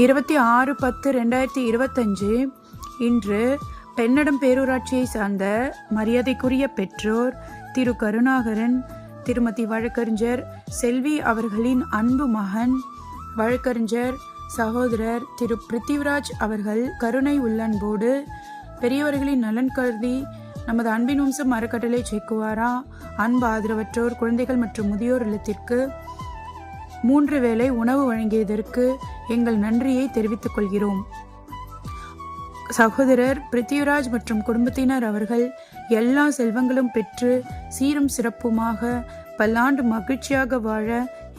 இருபத்தி ஆறு பத்து ரெண்டாயிரத்தி இருபத்தஞ்சு இன்று பெண்ணடம் பேரூராட்சியை சார்ந்த மரியாதைக்குரிய பெற்றோர் திரு கருணாகரன் திருமதி வழக்கறிஞர் செல்வி அவர்களின் அன்பு மகன் வழக்கறிஞர் சகோதரர் திரு பிருத்திவிராஜ் அவர்கள் கருணை உள்ளன்போடு பெரியவர்களின் நலன் கருதி நமது அன்பின் வம்சம் அறக்கட்டளை செக்குவாரா அன்பு ஆதரவற்றோர் குழந்தைகள் மற்றும் முதியோர் இல்லத்திற்கு மூன்று வேளை உணவு வழங்கியதற்கு எங்கள் நன்றியை தெரிவித்துக் கொள்கிறோம். சகோதரர் பிருத்திவிராஜ் மற்றும் குடும்பத்தினர் அவர்கள் எல்லா செல்வங்களும் பெற்று சீரும் சிறப்புமாக பல்லாண்டு மகிழ்ச்சியாக வாழ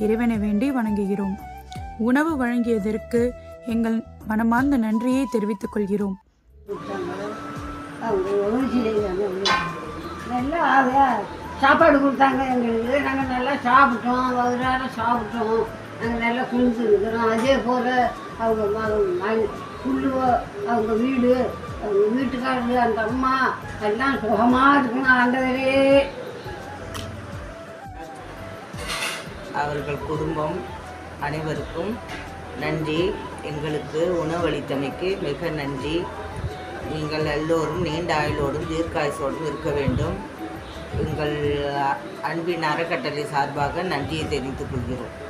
இறைவனை வேண்டி வணங்குகிறோம். உணவு வழங்கியதற்கு எங்கள் மனமார்ந்த நன்றியை தெரிவித்துக் கொள்கிறோம். சாப்பாடு கொடுத்தாங்க எங்களுக்கு. நாங்கள் நல்லா சாப்பிட்டோம். சாப்பிட்டோம். நாங்கள் நல்லா குளிச்சு இருக்கிறோம். அதே போல் அவங்க ம- புல்லு அவங்க வீடு அவங்க வீட்டுக்காரரு அந்த அம்மா எல்லாம் சுகமாக இருக்கணும் ஆண்டவரே. அவர்கள் குடும்பம் அனைவருக்கும் நன்றி. எங்களுக்கு உணவளித்தமைக்கு மிக நன்றி. நீங்கள் எல்லோரும் நீண்ட ஆயுளோடும் தீர்க்காயுசோடும் இருக்க வேண்டும். எங்கள் அன்பின் அறக்கட்டளை சார்பாக நன்றியை தெரிவித்துக் கொள்கிறோம்.